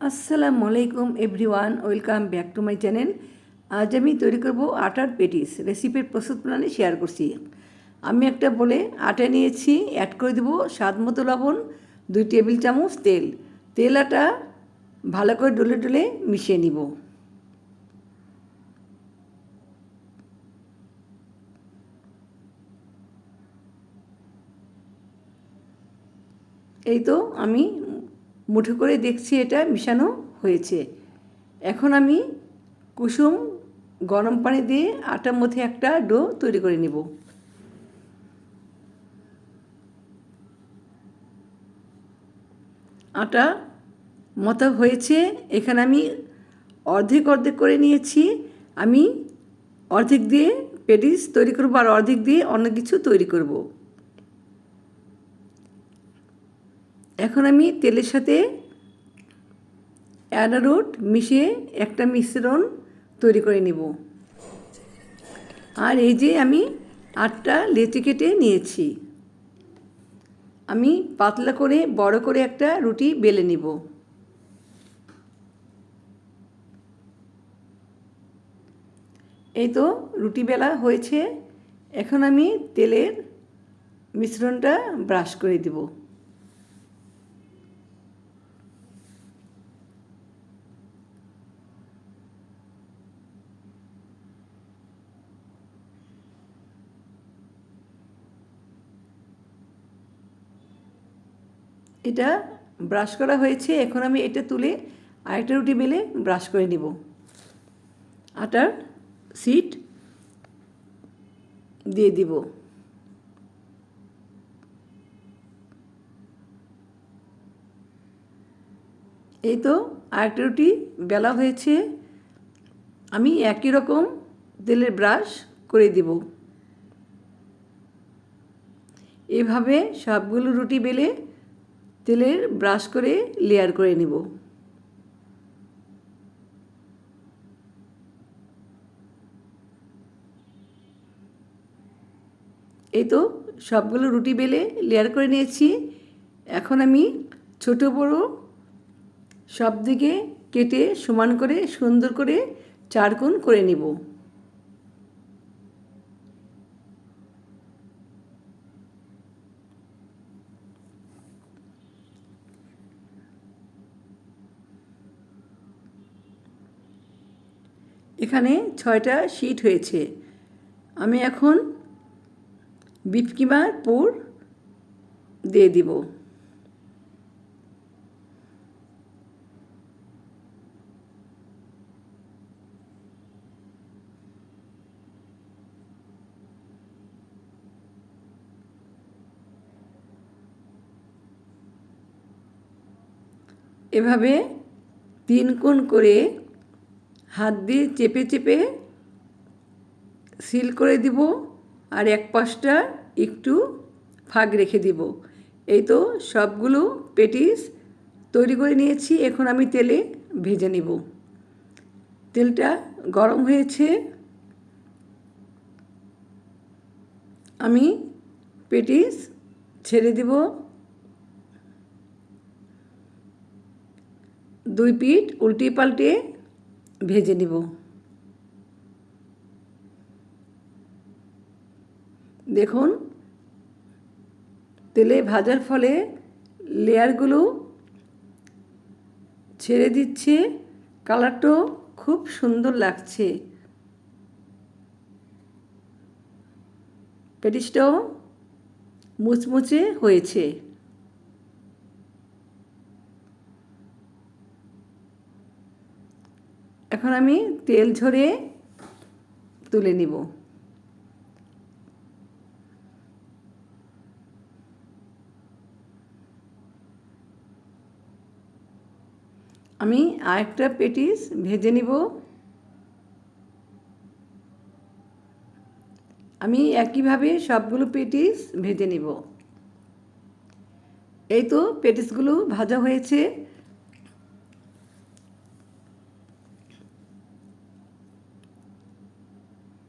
আসসালামু আলাইকুম everyone welcome back to my channel আজ আমি তৈরি করব আটার পেটিস। রেসিপির প্রস্তুত প্রণালী শেয়ার করছি। আমি একটা বলে আটা নিয়েছি অ্যাড করে দেবো স্বাদ মতো লবণ, দুই টেবিল চামচ তেল। তেল আটা ভালো করে ডলে ডলে মিশিয়ে নিব। এই তো আমি মুঠো করে দেখছি এটা মিশানো হয়েছে। এখন আমি কুসুম গরম পানি দিয়ে আটার মধ্যে একটা ডো তৈরি করে নেব। আটা মতো হয়েছে, এখানে আমি অর্ধেক অর্ধেক করে নিয়েছি। আমি অর্ধেক দিয়ে পেটিস তৈরি করব আর অর্ধেক দিয়ে অন্য কিছু তৈরি করব। এখন আমি তেলের সাথে অ্যাডারুট মিশিয়ে একটা মিশ্রণ তৈরি করে নেব। আর এই যে আমি আটটা লেচি কেটে নিয়েছি। আমি পাতলা করে, বড় করে একটা রুটি বেলে নিব। এই তো রুটি বেলা হয়েছে। এখন আমি তেলের মিশ্রণটা ব্রাশ করে দেবো। এটা ব্রাশ করা হয়েছে, এখন আমি এটা তুলে আরেকটা রুটি বেলে ব্রাশ করে নিব। আটার সিট দিয়ে দিব। এই তো আরেকটা রুটি বেলা হয়েছে, আমি একই রকম তেলের ব্রাশ করে দিব। এভাবে সবগুলো রুটি বেলে তেলের ব্রাশ করে লেয়ার করে নেব। এই তো সবগুলো রুটি বেলে লেয়ার করে নিয়েছি। এখন আমি ছোট বড় সব দিকে কেটে সমান করে সুন্দর করে চারকোণ করে নেব। এখানে ছয়টা শিট হয়েছে। আমি এখন বিফ কিমার পুর দিয়ে দিব। এভাবে তিন কোণ করে হাত দিয়ে চেপে চেপে সিল করে দিব আর এক পাশটা একটু ফাঁক রেখে দিব। এই তো সবগুলো পেটিস তৈরি করে নিয়েছি। এখন আমি তেলে ভেজে নিব। তেলটা গরম হয়েছে। আমি পেটিস ছেড়ে দিব। দুই পিঠ উল্টে পাল্টে ভেজে নিব। দেখুন, তেলে ভাজার ফলে লেয়ারগুলো ছেড়ে দিচ্ছে, কালারটাও খুব সুন্দর লাগছে। প্যাটিসটাও মুচমুচে হয়েছে। এখন আমি তেল ঝরে তুলে নিব। আমি আরেকটা পেটিস ভেজে নিব। আমি একইভাবে সবগুলো পেটিস ভেজে নিব। এই তো পেটিসগুলো ভাজা হয়েছে।